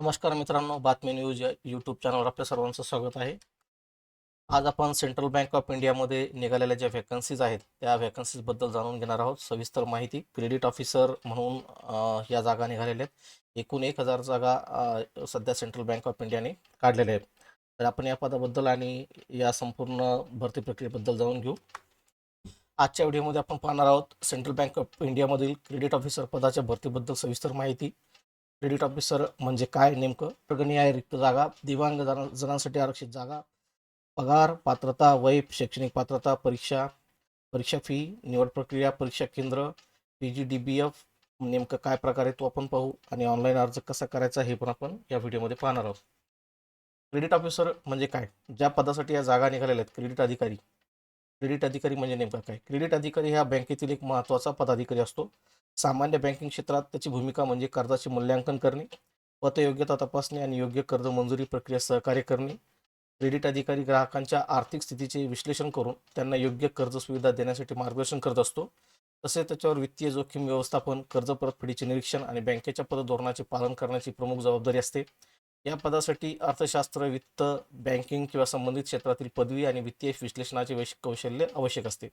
नमस्कार मित्रांनो बातमी न्यूज या यूट्यूब चॅनलवर आपल्या सर्वांचं स्वागत आहे. आज आपण सेंट्रल बँक ऑफ इंडियामध्ये निघालेल्या ज्या व्हॅकन्सीज आहेत त्या व्हॅकन्सीजबद्दल जाणून घेणार आहोत. सविस्तर माहिती क्रेडिट ऑफिसर म्हणून या जागा निघालेल्या आहेत. एकूण एक हजार जागा सध्या सेंट्रल बँक ऑफ इंडियाने काढलेल्या आहेत. तर आपण या पदाबद्दल आणि या संपूर्ण भरती प्रक्रियेबद्दल जाणून घेऊ. आजच्या व्हिडिओमध्ये आपण पाहणार आहोत सेंट्रल बँक ऑफ इंडियामधील क्रेडिट ऑफिसर पदाच्या भरतीबद्दल सविस्तर माहिती. क्रेडिट ऑफिसर म्हणजे काय नेमकं? प्रगणीय आहे रिक्त जागा दिव्यांग जणांसाठी आरक्षित जागा पगार पात्रता वय शैक्षणिक पात्रता परीक्षा परीक्षा फी निवड प्रक्रिया परीक्षा केंद्र P G D B F नेमकं काय प्रकार आहे तो आपण पाहू आणि ऑनलाईन अर्ज कसा करायचा हे पण आपण या व्हिडिओमध्ये पाहणार आहोत. क्रेडिट ऑफिसर म्हणजे काय? ज्या पदासाठी या जागा निघालेल्या आहेत क्रेडिट अधिकारी. क्रेडिट अधिकारी म्हणजे नेमका काय? क्रेडिट अधिकारी हा बँकेतील एक महत्त्वाचा पदाधिकारी असतो. सामान्य बँकिंग क्षेत्रात त्याची भूमिका म्हणजे कर्जाचे मूल्यांकन करणे पतयोग्यता तपासणे आणि योग्य कर्ज मंजुरी प्रक्रिया सहकार्य करणे. क्रेडिट अधिकारी ग्राहकांच्या आर्थिक स्थितीचे विश्लेषण करून त्यांना योग्य कर्ज सुविधा देण्यासाठी मार्गदर्शन करत असतो. तसेच त्याच्यावर वित्तीय जोखीम व्यवस्थापन कर्ज परतफेडीचे निरीक्षण आणि बँकेच्या पतधोरणाचे पालन करण्याची प्रमुख जबाबदारी असते. या पदासाठी अर्थशास्त्र वित्त बँकिंग किंवा संबंधित क्षेत्रातील पदवी आणि वित्तीय विश्लेषणाचे वैश कौशल्य आवश्यक असते.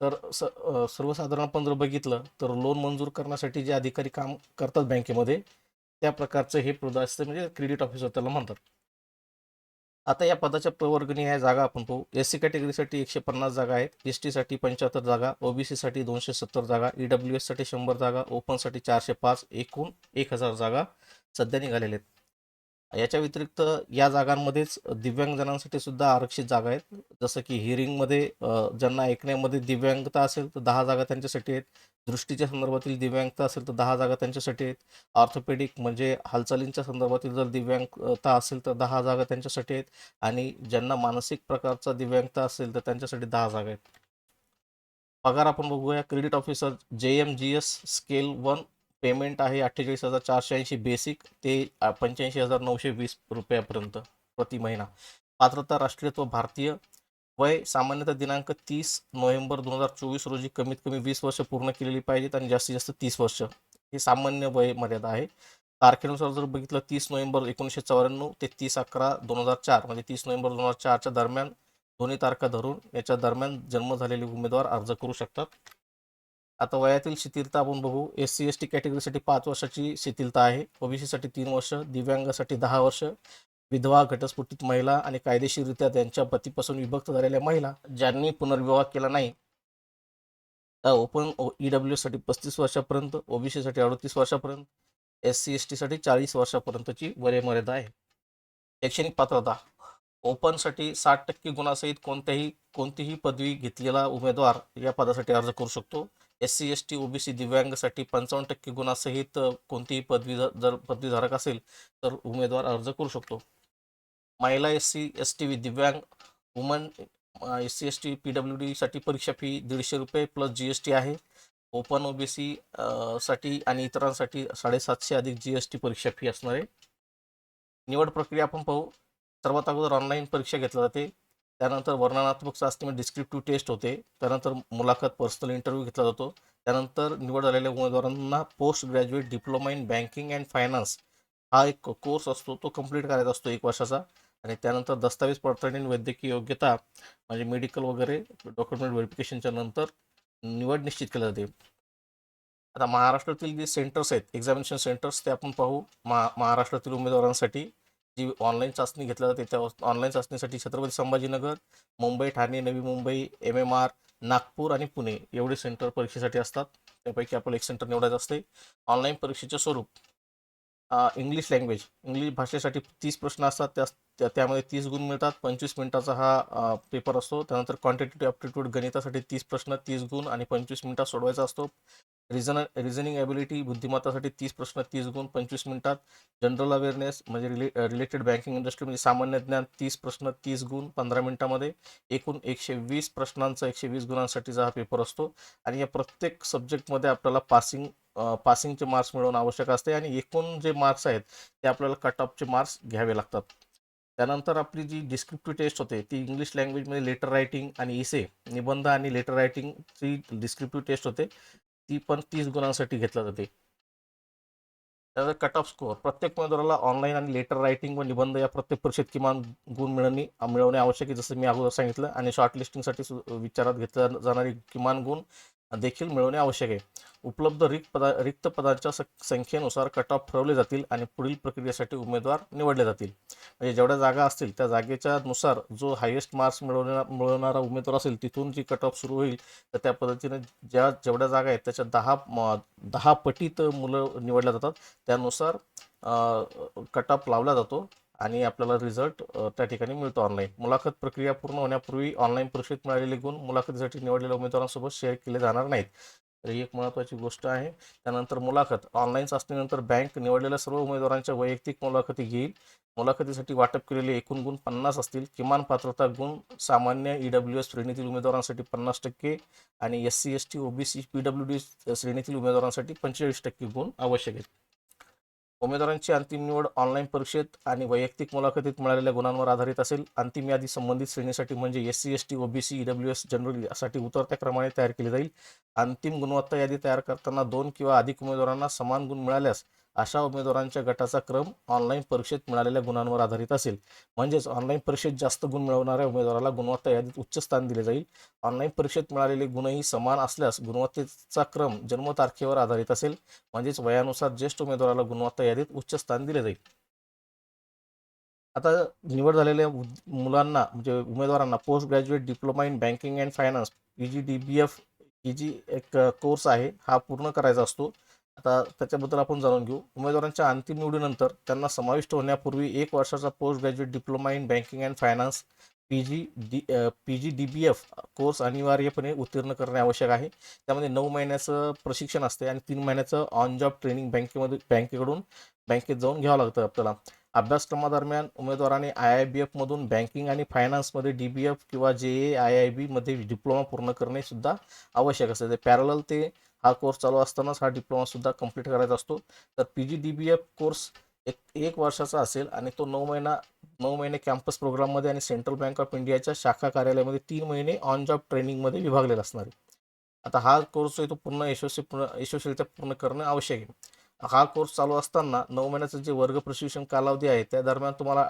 तर स सर्वसाधारण आपण जर बघितलं तर लोन मंजूर करण्यासाठी जे अधिकारी काम करतात बँकेमध्ये त्या प्रकारचं हे पद असतं म्हणजे क्रेडिट ऑफिसर त्याला म्हणतात. आता या पदाच्या प्रवर्गणी ह्या जागा आपण पाहू. एस सी कॅटेगरीसाठी एकशे पन्नास जागा आहेत. एस टीसाठी पंच्याहत्तर जागा ओबीसीसाठी दोनशे सत्तर जागा ई डब्ल्यू एससाठी शंभर जागा ओपनसाठी चारशे पाच एकूण एक हजार जागा सध्या निघालेल्या आहेत. याच्या व्यतिरिक्त या जागांमध्येच दिव्यांगजनांसाठी सुद्धा आरक्षित जागा आहेत. जसं की हिअरिंगमध्ये ज्यांना ऐकण्यामध्ये दिव्यांगता असेल तर दहा जागा त्यांच्यासाठी आहेत. दृष्टीच्या संदर्भातील दिव्यांगता असेल तर दहा जागा त्यांच्यासाठी आहेत. ऑर्थोपेडिक म्हणजे हालचालींच्या संदर्भातील जर दिव्यांगता असेल तर दहा जागा त्यांच्यासाठी आहेत. आणि ज्यांना मानसिक प्रकारचा दिव्यांगता असेल तर त्यांच्यासाठी दहा जागा आहेत. पगार आपण बघूया. Credit officer J M G S scale one payment आहे अठ्ठेचाळीस हजार चारशे ऐंशी बेसिक ते पंच्याऐंशी हजार नऊशे वीस रुपयापर्यंत प्रति महिना. पात्रता राष्ट्रीयत्व भारतीय वय सामान्यतः दिनांक तीस नोव्हेंबर दोन हजार चोवीस रोजी कमीत कमी वीस वर्ष पूर्ण केलेली पाहिजेत आणि जास्तीत जास्त तीस वर्ष. ही सामान्य वय मर्यादा आहे. तारखेनुसार जर बघितलं तीस नोव्हेंबर एकोणीसशे चौऱ्याण्णव ते तीस अकरा दोन हजार चार म्हणजे तीस नोव्हेंबर दोन हजार चारच्या दरम्यान दोन्ही तारखा धरून याच्या दरम्यान जन्म झालेले उमेदवार अर्ज करू शकतात. आता वयातील शिथिलता आपण बघू. एस सी एस टी कॅटेगरीसाठी पाच वर्षाची शिथिलता आहे. ओबीसीसाठी तीन वर्ष दिव्यांगासाठी दहा वर्ष विधवा घटस्फोटित महिला आणि कायदेशीररित्या त्यांच्या पतीपासून विभक्त झालेल्या महिला ज्यांनी पुनर्विवाह केला नाही. ओपन ई डब्ल्यूसाठी पस्तीस वर्षापर्यंत ओबीसीसाठी अडतीस वर्षापर्यंत एस सी एस टीसाठी चाळीस वर्षापर्यंतची वयमर्यादा आहे. शैक्षणिक पात्रता. ओपनसाठी साठ टक्के गुणासहित कोणत्याही कोणतीही पदवी घेतलेला उमेदवार या पदासाठी अर्ज करू शकतो. S C S T OBC दिव्यांगसाठी पंचावन्न टक्के गुणासहित कोणतीही पदवी जर जर पदवीधारक असेल तर उमेदवार अर्ज करू शकतो. महिला एस सी एस टी दिव्यांग woman S C S T P W डीसाठी परीक्षा फी दीडशे रुपये प्लस जी एस टी आहे. ओपन ओबीसी साठी आणि इतरांसाठी साडेसातशे अधिक जी एस टी परीक्षा फी असणार आहे. निवड प्रक्रिया आपण पाहू. सर्वात अगोदर ऑनलाईन परीक्षा घेतली जाते. त्यानंतर वर्णनात्मक चाचणी डिस्क्रिप्टिव्ह टेस्ट होते. त्यानंतर मुलाखत पर्सनल इंटरव्ह्यू घेतला जातो. त्यानंतर निवड झालेल्या उमेदवारांना post graduate diploma in banking and finance हा एक कोर्स असतो. तो कंप्लीट करायचा असतो एक वर्षाचा. आणि त्यानंतर दस्तावेज पडताळणी वैद्यकीय योग्यता म्हणजे मेडिकल वगैरे डॉक्युमेंट व्हेरिफिकेशनच्या नंतर निवड निश्चित केली जाते. आता महाराष्ट्रातील जे सेंटर्स आहेत एक्झामिनेशन सेंटर्स ते आपण पाहू. महा महाराष्ट्रातील उमेदवारांसाठी जी ऑनलाईन चाचणी घेतली जाते त्या ऑनलाईन चाचणीसाठी Chhatrapati Sambhajinagar Mumbai Thane Navi Mumbai M M R Nagpur आणि पुणे एवढे सेंटर परीक्षेसाठी असतात. त्यापैकी आपल्याला एक सेंटर निवडायचं असते. ऑनलाईन परीक्षेचे स्वरूप इंग्लिश लँग्वेज इंग्लिश भाषेसाठी तीस प्रश्न असतात. त्या त्या- त्यामध्ये तीस गुण मिळतात. पंचवीस मिनिटाचा हा पेपर असतो. त्यानंतर क्वांटिटेटिव्ह ॲप्टिट्यूड गणितासाठी तीस प्रश्न तीस गुण आणि पंचवीस मिनिटात सोडवायचा असतो. रिझन रिझनिंग ॲबिलिटी बुद्धिमत्तासाठी तीस प्रश्न तीस गुण पंचवीस मिनिटात. जनरल अवेअरनेस म्हणजे रिले रिलेटेड बँकिंग इंडस्ट्री म्हणजे सामान्य ज्ञान तीस प्रश्न तीस गुण पंधरा मिनिटामध्ये. एकूण एकशे वीस प्रश्नांचा एकशे वीस गुणांसाठीचा हा पेपर असतो. आणि या प्रत्येक सब्जेक्टमध्ये आपल्याला पासिंग पासिंगचे मार्क्स मिळवणं आवश्यक असते. आणि एकूण जे मार्क्स आहेत ते आपल्याला कट ऑफचे मार्क्स घ्यावे लागतात. त्यानंतर आपली जी डिस्क्रिप्टिव्ह टेस्ट होते ती इंग्लिश लँग्वेजमध्ये लेटर रायटिंग आणि इसे निबंध आणि लेटर रायटिंगची डिस्क्रिप्टिव्ह टेस्ट होते. ती पण तीस गुणांसाठी घेतला जाते. त्याचा कट ऑफ स्कोअर प्रत्येक उमेदवाराला ऑनलाईन आणि लेटर रायटिंग व निबंध या प्रत्येक परीक्षेत किमान गुण मिळणे मिळवणे आवश्यक आहे जसं मी अगोदर सांगितलं. आणि शॉर्टलिस्टिंगसाठी विचारात घेतल्या जाणारी किमान गुण देखील मिळवणे आवश्यक आहे. उपलब्ध रिक्त पदा रिक्त पदांच्या संख्येनुसार कट ऑफ ठरवले जातील आणि पुढील प्रक्रियेसाठी उमेदवार निवडले जातील. म्हणजे जेवढ्या जागा असतील त्या जागेच्या नुसार जो हायेस्ट मार्क्स मिळवणारा मिळवणारा उमेदवार असेल तिथून जी कट ऑफ सुरू होईल तर त्या पद्धतीने ज्या जेवढ्या जागा आहेत त्याच्या दहा म- दहा पटीत मुलं निवडल्या जातात. त्यानुसार कट ऑफ लावला जातो. आणि आपल्याला रिझल्ट त्या ठिकाणी मिळतो ऑनलाईन मुलाखत प्रक्रिया पूर्ण होण्यापूर्वी ऑनलाईन परीक्षेत मिळालेले गुण मुलाखतीसाठी निवडलेल्या उमेदवारांसोबत शेअर केले जाणार नाहीत. तर ही एक महत्त्वाची गोष्ट आहे. त्यानंतर मुलाखत ऑनलाईन चाचणीनंतर बँक निवडलेल्या सर्व उमेदवारांच्या वैयक्तिक मुलाखती घेईल. मुलाखतीसाठी वाटप केलेले एकूण गुण पन्नास असतील. किमान पात्रता गुण सामान्य ई डब्ल्यू एस श्रेणीतील उमेदवारांसाठी पन्नास टक्के आणि S C S T OBC P W D श्रेणीतील उमेदवारांसाठी पंचेचाळीस टक्के गुण आवश्यक आहेत. उमेदवारांची अंतिम निवड ऑनलाईन परीक्षेत आणि वैयक्तिक मुलाखतीत मिळालेल्या गुणांवर आधारित असेल. अंतिम यादी संबंधित श्रेणीसाठी म्हणजे S C S T OBC E W S general यासाठी उतरत्या क्रमाने तयार केली जाईल. अंतिम गुणवत्ता यादी तयार करताना दोन किंवा अधिक उमेदवारांना समान गुण मिळाल्यास अशा उमेदवारांच्या गटाचा क्रम ऑनलाईन परीक्षेत मिळालेल्या गुणांवर आधारित असेल. म्हणजेच ऑनलाईन परीक्षेत जास्त गुण मिळवणाऱ्या उमेदवाराला गुणवत्ता यादीत उच्च स्थान दिले जाईल. ऑनलाईन परीक्षेत मिळालेले गुणही समान असल्यास गुणवत्तेचा क्रम जन्मतारखेवर आधारित असेल. म्हणजेच वयानुसार ज्येष्ठ उमेदवाराला गुणवत्ता यादीत उच्च स्थान दिले जाईल. आता निवड झालेल्या मुलांना म्हणजे उमेदवारांना post graduate diploma in banking and finance P G D B F ही जी एक कोर्स आहे. हा पूर्ण करायचा असतो. आता त्याच्याबद्दल आपण जाणून घेऊ. उमेदवारांच्या अंतिम निवडीनंतर त्यांना समाविष्ट होण्यापूर्वी एक वर्षाचा post graduate diploma in banking and finance P G D P G D B F course अनिवार्यपणे उत्तीर्ण करणे आवश्यक आहे. त्यामध्ये नऊ महिन्याचं प्रशिक्षण असते आणि तीन महिन्याचं ऑन जॉब ट्रेनिंग बँकेमध्ये बँकेकडून बँकेत जाऊन घ्यावं लागतं आपल्याला. अभ्यासक्रमादरम्यान उमेदवाराने आय आय बी एफमधून बँकिंग आणि फायनान्समध्ये डी बी एफ किंवा जे ए आय आय बीमध्ये डिप्लोमा पूर्ण करणे सुद्धा आवश्यक असते. ते पॅरल ते हा कोर्स चालू असतानाच हा डिप्लोमासुद्धा कंप्लीट करायचा असतो. तर P G D B F course एक एक वर्षाचा असेल आणि तो नऊ महिना नऊ महिने कॅम्पस प्रोग्राममध्ये आणि सेंट्रल बँक ऑफ इंडियाच्या शाखा कार्यालयामध्ये तीन महिने ऑन जॉब ट्रेनिंगमध्ये विभागलेला असणार आहे. आता हा कोर्स आहे तो पूर्ण यशस्वी पूर्ण यशस्वीरित्या पूर्ण करणं आवश्यक आहे. हा कोर्स चालू असताना नऊ महिन्याचं जे वर्ग प्रशिक्षण कालावधी आहे त्या दरम्यान तुम्हाला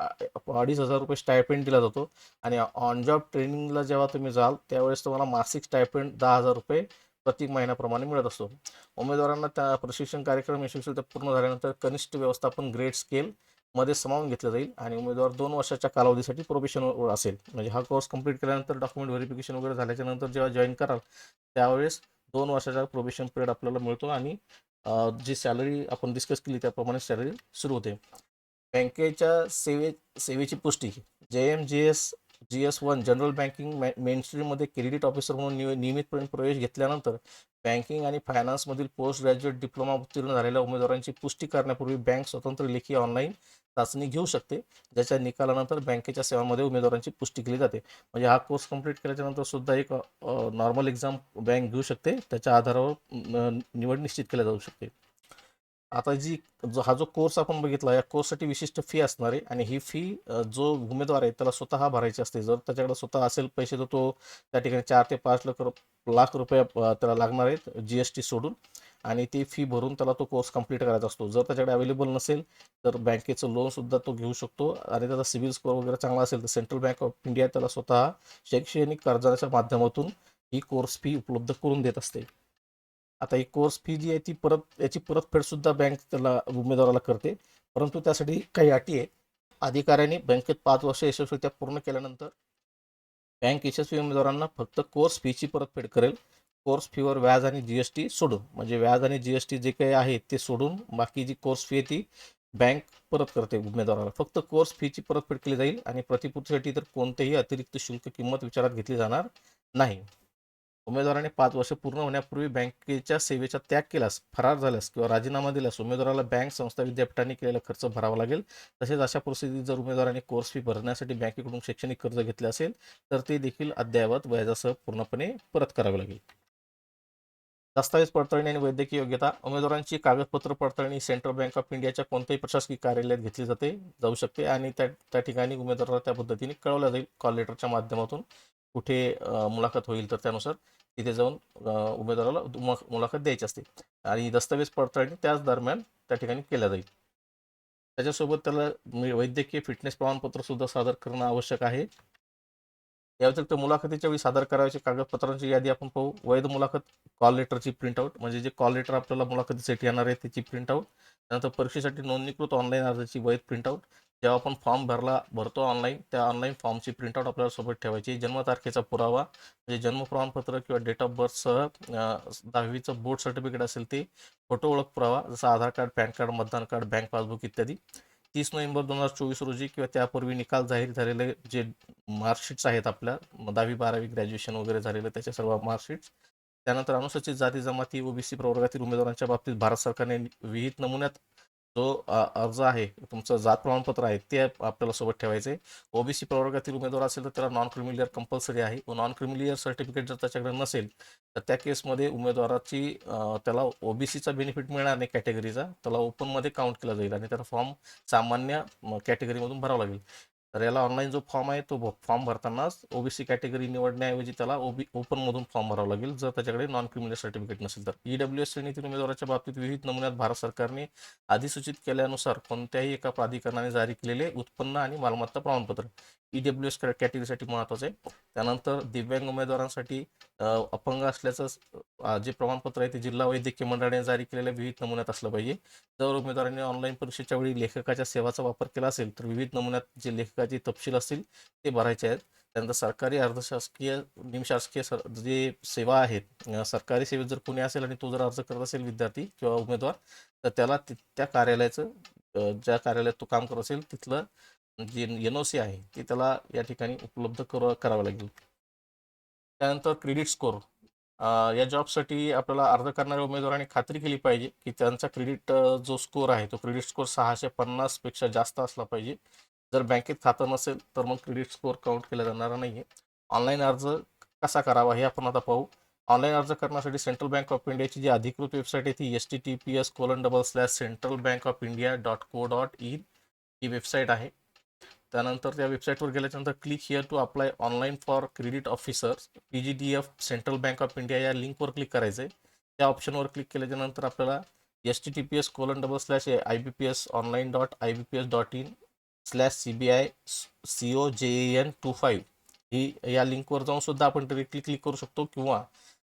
अडीच हजार रुपये स्टायपेंड दिला जातो. आणि ऑन जॉब ट्रेनिंगला जेव्हा तुम्ही जाल त्यावेळेस तुम्हाला मासिक स्टायपेंड दहा हजार रुपये प्रत्येक महिन्याप्रमाणे मिळत असतो. उमेदवारांना त्या प्रशिक्षण कार्यक्रम यशस्वीरित्या पूर्ण झाल्यानंतर कनिष्ठ व्यवस्थापन ग्रेड स्केल मध्ये सामावून घेतलं जाईल आणि उमेदवार दोन वर्षाच्या कालावधीसाठी प्रोबेशन असेल. म्हणजे हा कोर्स कंप्लीट केल्यानंतर डॉक्युमेंट व्हेरिफिकेशन वगैरे झाल्याच्यानंतर जेव्हा जॉईन कराल त्यावेळेस दोन वर्षाचा प्रोबेशन पिरियड आपल्याला मिळतो आणि जी सॅलरी आपण डिस्कस केली त्याप्रमाणे सॅलरी सुरू होते. बँकेच्या सेवे सेवेची पुष्टी J M G S G S one general banking मेनस्ट्रीममध्ये credit officer म्हणून निय नियमितपणे प्रवेश घेतल्यानंतर बँकिंग आणि फायनान्समधील पोस्ट ग्रॅज्युएट डिप्लोमा उत्तीर्ण झालेल्या उमेदवारांची पुष्टी करण्यापूर्वी बँक स्वतंत्र लेखी ऑनलाईन चाचणी घेऊ शकते. ज्याच्या निकालानंतर बँकेच्या सेवांमध्ये उमेदवारांची पुष्टी केली जाते. म्हणजे हा कोर्स कंप्लीट केल्याच्यानंतर सुद्धा एक नॉर्मल एक्झाम बँक घेऊ शकते. त्याच्या आधारावर न- निवड निश्चित केल्या जाऊ शकते. आता जी जो हा जो कोर्स आपण बघितला या कोर्ससाठी विशिष्ट फी असणार आहे आणि ही फी जो उमेदवार आहे त्याला स्वतः भरायची असते. जर त्याच्याकडे स्वतः असेल पैसे तर तो त्या ठिकाणी चार ते पाच लाख लाख रुपये त्याला लागणार आहेत जी एस टी सोडून. आणि ती फी भरून त्याला तो कोर्स कंप्लीट करायचा असतो. जर त्याच्याकडे अवेलेबल नसेल तर बँकेचं लोनसुद्धा तो घेऊ शकतो. आणि त्याचा सिबिल स्कोअर वगैरे चांगला असेल तर सेंट्रल बँक ऑफ इंडिया त्याला स्वतः शैक्षणिक कर्जाच्या माध्यमातून ही कोर्स फी उपलब्ध करून देत असते. आता ही कोर्स फी जी आहे ती परत याची परतफेड सुद्धा बँक त्याला उमेदवाराला करते. परंतु त्यासाठी काही अटी आहे अधिकाऱ्यांनी बँकेत पाच वर्ष यशस्वीरित्या पूर्ण केल्यानंतर बँक यशस्वी उमेदवारांना फक्त कोर्स फीची परतफेड करेल. कोर्स फीवर व्याज आणि जी एस टी सोडून म्हणजे व्याज आणि जी एस टी जे काही आहे ते सोडून बाकी जी कोर्स फी आहे ती बँक परत करते उमेदवाराला. फक्त कोर्स फीची परतफेड केली जाईल आणि प्रतिपूर्तीसाठी तर कोणतेही अतिरिक्त शुल्क किंमत विचारात घेतली जाणार नाही. उमेदवाराने पाच वर्ष पूर्ण होण्यापूर्वी बँकेच्या सेवेचा त्याग केल्यास फरार झाल्यास किंवा राजीनामा दिल्यास उमेदवाराला बँक संस्था विद्यापीठाने केलेला खर्च भरावा लागेल. तसेच अशा परिस्थितीत जर उमेदवाराने कोर्स फी भरण्यासाठी बँकेकडून शैक्षणिक कर्ज घेतले असेल तर ते देखील अद्ययावत व्याजासह पूर्णपणे परत करावे लागेल. दस्तावेज पडताळणी आणि वैद्यकीय योग्यता. उमेदवारांची कागदपत्र पडताळणी सेंट्रल बँक ऑफ इंडियाच्या कोणत्याही प्रशासकीय कार्यालयात घेतली जाते जाऊ शकते आणि त्या त्या ठिकाणी उमेदवाराला त्या पद्धतीने कळवलं जाईल कॉल लेटरच्या माध्यमातून. कुठे मुलाखत होईल तर त्यानुसार तिथे जाऊन उमेदवाराला मुलाखत द्यायची असते. आणि दस्तावेज पडताळणी त्याच दरम्यान त्या ठिकाणी केल्या जाईल. त्याच्यासोबत त्याला वैद्यकीय फिटनेस प्रमाणपत्र सुद्धा सादर करणं आवश्यक आहे. या व्यतिरिक्त मुलाखतीच्या वेळी सादर करायच्या कागदपत्रांची यादी आपण पाहू. वैध मुलाखत कॉल लेटरची प्रिंटआउट म्हणजे जे कॉल लेटर आपल्याला मुलाखतीसाठी येणार आहे त्याची प्रिंटआउट. त्यानंतर परीक्षेसाठी नोंदणीकृत ऑनलाईन अर्जाची वैध प्रिंटआउट. जेव्हा आपण फॉर्म भरला भरतो ऑनलाईन त्या ऑनलाईन फॉर्मची प्रिंटआउट आपल्याला सोबत ठेवायची. जन्मतारखेचा पुरावा म्हणजे जन्म प्रमाणपत्र किंवा डेट ऑफ बर्थसह दहावीचं बोर्ड सर्टिफिकेट असेल ते फोटो ओळख पुरावा जसं आधार कार्ड पॅन कार्ड मतदान कार्ड बँक पासबुक इत्यादी. तीस नोव्हेंबर दोन हजार चोवीस रोजी किंवा त्यापूर्वी निकाल जाहीर झालेले जे मार्कशीट्स आहेत आपल्या दहावी बारावी ग्रॅज्युएशन वगैरे झालेलं त्याच्या सर्व मार्कशीट्स त्यानंतर अनुसूचित जाती जमाती ओबीसी प्रवर्गातील उमेदवारांच्या बाबतीत भारत सरकारने विहित नमुन्यात जो अर्ज आहे तुमचं जात प्रमाणपत्र आहे ते आपल्याला सोबत ठेवायचे ओबीसी प्रवर्गातील उमेदवार असेल तर त्याला नॉन क्रिमिलियर कंपल्सरी आहे. व नॉन क्रिमिलियर सर्टिफिकेट जर त्याच्याकडे नसेल तर त्या केसमध्ये उमेदवाराची त्याला ओबीसीचा बेनिफिट मिळणार नाही कॅटेगरीचा त्याला ओपनमध्ये काउंट केला जाईल आणि त्याला फॉर्म सामान्य कॅटेगरीमधून भरावा लागेल. तर याला ऑनलाईन जो फॉर्म आहे तो फॉर्म भरतानाच ओबीसी कॅटेगरी निवडण्याऐवजी त्याला ओबी ओपनमधून फॉर्म भरावा लागेल. जर त्याच्याकडे नॉन क्रिमिनल सर्टिफिकेट नसेल तर. ईडब्ल्यू एस श्रेणीतील उमेदवाराच्या बाबतीत विविध नमुन्यात भारत सरकारने अधिसूचित केल्यानुसार कोणत्याही एका प्राधिकरणाने जारी केलेले उत्पन्न आणि मालमत्ता प्रमाणपत्र. ईडब्ल्यू एस कॅटेगरीसाठी महत्त्वाचं आहे. त्यानंतर दिव्यांग उमेदवारांसाठी अपंग असल्याचं जे प्रमाणपत्र आहे ते जिल्हा वैद्यकीय मंडळाने जारी केलेल्या विविध नमुन्यात असलं पाहिजे. जर उमेदवारांनी ऑनलाईन परीक्षेच्या वेळी लेखकाच्या सेवाचा वापर केला असेल तर विविध नमुन्यात जे लेखकाचे तपशील असतील ते भरायचे आहेत. त्यानंतर सरकारी अर्धशासकीय निमशासकीय सर जे सेवा आहेत सरकारी सेवेत जर कोणी असेल आणि तो जर अर्ज करत असेल विद्यार्थी किंवा उमेदवार तर त्याला ति- त्या कार्यालयाचं ज्या कार्यालयात तो काम करत असेल तिथलं जे एन ओ सी आहे ते त्याला या ठिकाणी उपलब्ध कर करावं लागेल. त्यानंतर क्रेडिट स्कोअर या जॉबसाठी आपल्याला अर्ज करणाऱ्या उमेदवारांनी खात्री केली पाहिजे की त्यांचा क्रेडिट जो स्कोअर आहे तो क्रेडिट स्कोअर सहाशे पन्नासपेक्षा जास्त असला पाहिजे. जर बँकेत खातं नसेल तर मग क्रेडिट स्कोअर काउंट केला जाणार नाही आहे ऑनलाईन अर्ज कसा करावा हे आपण आता पाहू. ऑनलाईन अर्ज करण्यासाठी सेंट्रल बँक ऑफ इंडियाची जी अधिकृत वेबसाईट आहे ती S T T P S colon double slash central bank of India dot co dot in he website आहे. त्यानंतर त्या वेबसाईटवर गेल्याच्यानंतर click here to apply online for credit officers P G D F central bank of India या लिंकवर click करायचं आहे त्या ऑप्शनवर क्लिक केल्याच्यानंतर आपल्याला S T T P S colon double slash I B P S online dot I B P S dot in slash C B I C O J N two five ही या लिंकवर जाऊन सुद्धा आपण directly click करू शकतो किंवा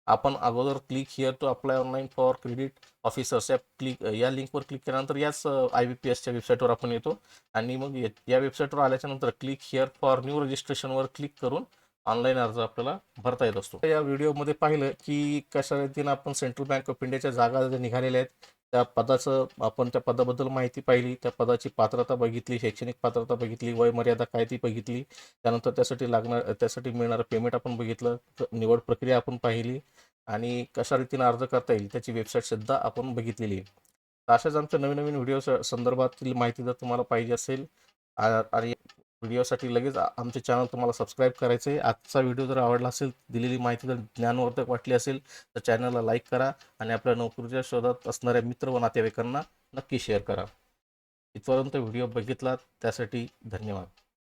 आपण अगोदर click here to apply online for credit officers या क्लिक या लिंकवर क्लिक केल्यानंतर याच आय बी पी एसच्या वेबसाईटवर आपण येतो. आणि मग या वेबसाईटवर आल्याच्यानंतर क्लिक हिअर फॉर न्यू रजिस्ट्रेशनवर क्लिक करून ऑनलाईन अर्ज आपल्याला भरता येत असतो. या व्हिडिओमध्ये पाहिलं की कशा रीतीनं आपण सेंट्रल बँक ऑफ इंडियाच्या जागा निघालेल्या आहेत त्या पदाचं आपण त्या पदाबद्दल माहिती पाहिली त्या पदाची पात्रता बघितली शैक्षणिक पात्रता बघितली वय मर्यादा काय ती बघितली त्यानंतर त्यासाठी लागणार त्यासाठी मिळणारं पेमेंट आपण बघितलं निवड प्रक्रिया आपण पाहिली आणि कशा रीतीनं अर्ज करता येईल त्याची वेबसाईट सुद्धा आपण बघितलेली आहे. तर अशाच आमच्या नवीन नवीन व्हिडिओ संदर्भातील माहिती जर तुम्हाला पाहिजे असेल आणि व्हिडिओसाठी लगेच आमचे चॅनल तुम्हाला सबस्क्राईब करायचं आहे. आजचा व्हिडिओ जर आवडला असेल दिलेली माहिती जर ज्ञानवर्धक वाटली असेल तर चॅनलला लाईक करा आणि आपल्या नोकरीच्या शोधात असणाऱ्या मित्र व नातेवाईकांना नक्की शेअर करा. इथपर्यंत व्हिडिओ बघितला त्यासाठी धन्यवाद.